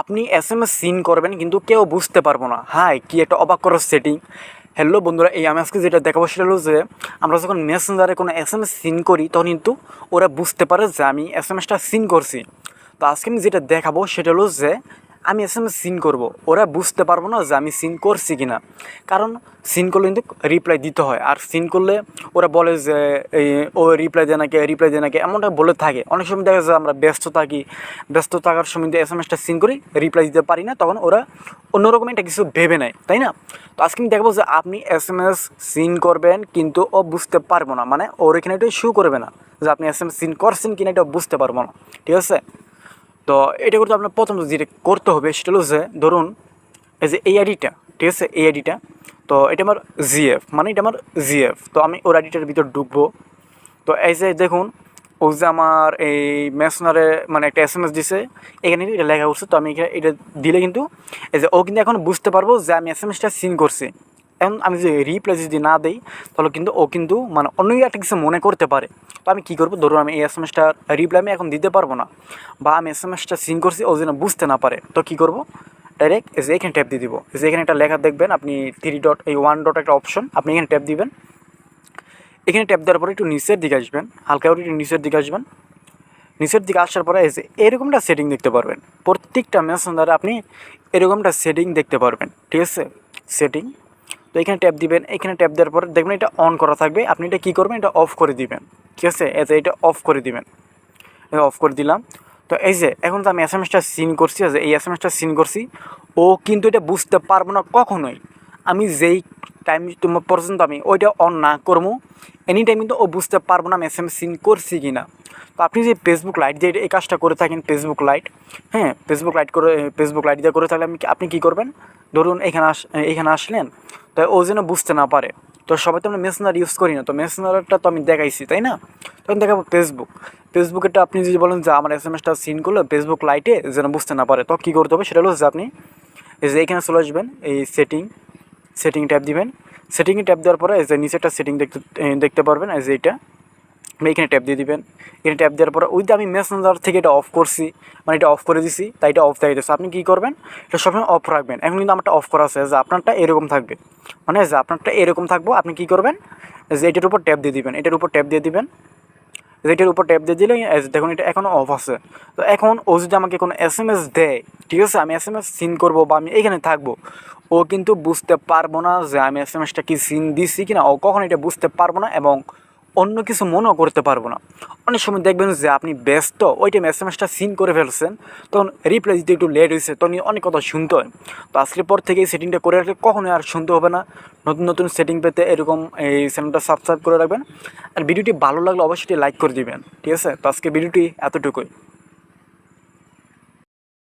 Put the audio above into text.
আপনি S M S scene করবেন, কিন্তু কেউ বুঝতে পারব না। হাই, কি একটা অবাক করার সেটিং হ্যালো বন্ধুরা, এই আমি আজকে যেটা দেখাবো সেটা হলো যে, আমরা যখন মেসেঞ্জারে কোনো এস এম এস সিন করি, তখন কিন্তু ওরা বুঝতে পারে যে আমি এস এম এসটা সিন করছি। তো আজকে আমি যেটা দেখাবো সেটা হলো যে আমি এস এম এস সিন করব। ওরা বুঝতে পারব না যে আমি সিন করছি কি না কারণ সিন করলে কিন্তু রিপ্লাই দিতে হয়। আর সিন করলে ওরা বলে যে, এই, ও রিপ্লাই দেয় নাকি রিপ্লাই দেয় নাকি, এমনটা বলে থাকে। অনেক সময় দেখা যায় আমরা ব্যস্ত থাকি। ব্যস্ত থাকার সময় এস এম এসটা সিন করি রিপ্লাই দিতে পারি না, তখন ওরা অন্যরকম একটা কিছু ভেবে নেয়। তাই না? তো আজকে আমি দেখব যে আপনি এস এম এস সিন করবেন, কিন্তু ও বুঝতে পারব না। মানে ওর এখানে এটা শু করবে না যে আপনি এস এম এস সিন করছেন কিনা, এটা বুঝতে পারব না। ঠিক আছে? তো এটা করতে আপনার প্রথম যেটা করতে হবে সেটা হলো যে ধরুন, এই যে এই আইডিটা ঠিক আছে? এই আইডিটা তো এটা আমার জিএফ মানে এটা আমার জিএফ তো আমি ওর আইডিটার ভিতর ঢুকবো। তো এই যে দেখুন, ও যে আমার এই মেসনারে মানে একটা এস এম এস দিছে, এখানে এটা লেখা করছে তো আমি এখানে এটা দিলে কিন্তু এই যে ও কিন্তু এখন বুঝতে পারব যে আমি এস এম এসটা সিন করছি। এখন আমি যদি রিপ্লাই যদি না দিই, তাহলে কিন্তু ও কিন্তু মানে অন্য একটা কিছু মনে করতে পারে। তো আমি কী করব? ধরুন আমি এই এস এম এসটার রিপ্লাই আমি এখন দিতে পারব না, বা আমি এস এম এসটা সিন করছি, ও যেন বুঝতে না পারে। তো কী করব? ডাইরেক্ট যে এখানে ট্যাপ দিয়ে দিব। যে এখানে একটা লেখা দেখবেন, আপনি থ্রি ডট এই ওয়ান ডট একটা অপশন আপনি এখানে ট্যাপ দিবেন। এখানে ট্যাপ দেওয়ার পরে একটু নিচের দিকে আসবেন, হালকা করে একটু নিচের দিকে আসবেন। নিচের দিকে আসার পরে এসে এরকমটা সেটিং দেখতে পারবেন। প্রত্যেকটা মেসেঞ্জারে আপনি এরকমটা সেটিং দেখতে পারবেন, ঠিক আছে? সেটিং তো এখানে ট্যাপ দিবেন, এখানে ট্যাপ দেওয়ার পরে দেখবেন এটা অন করা থাকবে। আপনি এটা কী করবেন? এটা অফ করে দিবেন। ঠিক আছে? এতে এটা অফ করে দিবেন। অফ করে দিলাম। তো এই যে এখন তো আমি এস এম এসটা সিন করছি যে এই এস এম এসটা সিন করছি। ও কিন্তু এটা বুঝতে পারব না কখনোই। আমি যেই টাইম তোমার পর্যন্ত আমি ওইটা অন না করব এনি টাইম কিন্তু ও বুঝতে পারব না আমি এস এম সিন করছি কি না তো আপনি যে ফেসবুক লাইট দিয়ে এই কাজটা করে থাকেন ফেসবুক লাইট হ্যাঁ? ফেসবুক লাইট করে ফেসবুক লাইট দিয়ে করে থাকলে আমি আপনি কী করবেন? ধরুন এখানে আস এখানে আসলেন, তো ও যেন বুঝতে না পারে। তো সবাই তো আমরা মেসেঞ্জার ইউজ করি না, তো মেসেঞ্জারটা তো আমি দেখাইছি, তাই না? তখন দেখাবো ফেসবুক ফেসবুকেরটা আপনি যদি বলেন যে আমার এস এম এসটা সিন করল ফেসবুক লাইটে যেন বুঝতে না পারে, তো কী করতে হবে? সেটা হলো যে আপনি এই যে এখানে চলে আসবেন, এই সেটিং সেটিং ট্যাপ দিবেন। সেটিংয়ে ট্যাপ দেওয়ার পরে এই যে নিচেরটা সেটিং দেখতে দেখতে পারবেন, এই যে এইটা। এখানে ট্যাপ দিয়ে দিবেন। এখানে ট্যাপ দেওয়ার পরে ওই যে আমি মেসেঞ্জার থেকে এটা অফ করছি মানে এটা অফ করে দিছি, তাই এটা অফ দেখাইতেছে। আপনি কী করবেন, এটা সবসময় অফ রাখবেন। এখন কিন্তু আমারটা অফ করা আছে, যে আপনারটা এরকম থাকবে। মানে যে আপনারটা এরকম থাকব, আপনি কী করবেন, যে এটার উপর ট্যাপ দিয়ে দিবেন, এটার উপর ট্যাপ দিয়ে দিবেন। যেটার উপর ট্যাপ দিয়ে দিলে দেখুন, এটা এখনও অফ আছে। তো এখন ও যদি আমাকে কোনো এস এম এস দেয়, ঠিক আছে, আমি এস এম এস সিন করব বা আমি এখানে থাকব, ও কিন্তু বুঝতে পারব না যে আমি এস এম এসটা কি সিন দিছি কি না ও কখন এটা বুঝতে পারব না এবং অন্য কিছু মনেও করতে পারব না। অনেক সময় দেখবেন যে আপনি ব্যস্ত, ওই টাইম এস এম এসটা সিন করে ফেলছেন, তখন রিপ্লাই দিতে একটু লেট হয়েছে তখন অনেক কথা শুনতে হয়। তো আজকের পর থেকে এই সেটিংটা করে রাখলে কখনোই আর শুনতে হবে না। নতুন নতুন সেটিং পেতে এরকম এই চ্যানেলটা সাবস্ক্রাইব করে রাখবেন। আর ভিডিওটি ভালো লাগলে অবশ্যই লাইক করে দিবেন, ঠিক আছে? তো আজকে ভিডিওটি এতটুকুই।